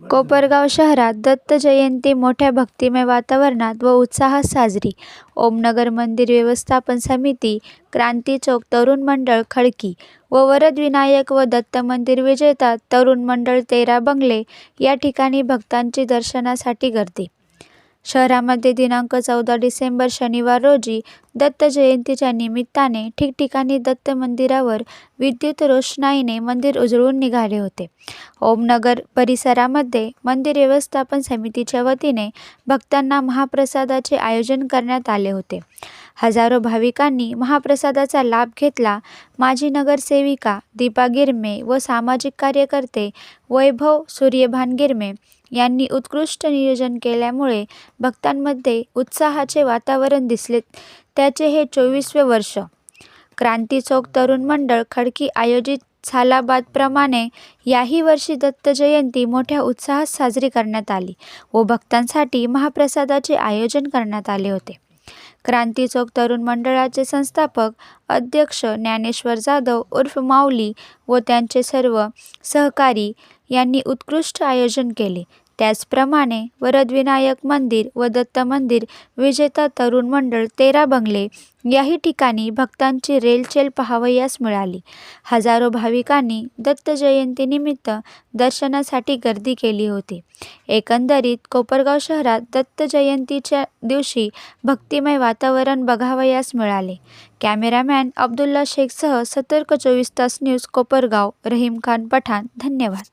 कोपरगाव शहरात दत्त जयंती मोठ्या भक्तिमय वातावरणात व उत्साहात साजरी. ओमनगर मंदिर व्यवस्थापन समिती क्रांती चौक तरुण मंडळ खडकी व वरदविनायक व दत्त मंदिर विजेता तरुण मंडळ तेरा बंगले या ठिकाणी भक्तांची दर्शनासाठी गर्दी. शहरामध्ये दिनांक चौदा डिसेंबर शनिवार रोजी दत्त जयंतीच्या निमित्ताने ठिकठिकाणी दत्त मंदिरावर विद्युत रोषणाईने मंदिर उजळून निघाले होते. ओमनगर परिसरामध्ये मंदिर व्यवस्थापन समितीच्या वतीने भक्तांना महाप्रसादाचे आयोजन करण्यात आले होते. हजारो भाविकांनी महाप्रसादाचा लाभ घेतला. माजी नगरसेविका दीपा गिरमे व सामाजिक कार्यकर्ते वैभव सूर्यभान गिरमे यांनी उत्कृष्ट नियोजन केल्यामुळे भक्तांमध्ये उत्साहाचे वातावरण दिसले. त्याचे हे चोवीसवे वर्ष. क्रांती चौक तरुण मंडळ खडकी आयोजित सालाबादप्रमाणे याही वर्षी दत्त जयंती मोठ्या उत्साहात साजरी करण्यात आली व भक्तांसाठी महाप्रसादाचे आयोजन करण्यात आले होते. क्रांती चौक तरुण मंडळाचे संस्थापक अध्यक्ष ज्ञानेश्वर जाधव उर्फ माऊली व त्यांचे सर्व सहकारी यांनी उत्कृष्ट आयोजन केले. त्याचप्रमाणे वरदविनायक मंदिर व दत्त मंदिर विजेता तरुण मंडळ तेरा बंगले याही ठिकाणी भक्तांची रेलचेल पाहावयास मिळाली. हजारो भाविकांनी दत्त जयंतीनिमित्त दर्शनासाठी गर्दी केली होती. एकंदरीत कोपरगाव शहरात दत्त जयंतीच्या दिवशी भक्तिमय वातावरण बघावयास मिळाले. कॅमेरामॅन अब्दुल्ला शेखसह सतर्क चोवीस तास न्यूज कोपरगाव रहीम खान पठाण धन्यवाद.